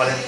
พอแล้ว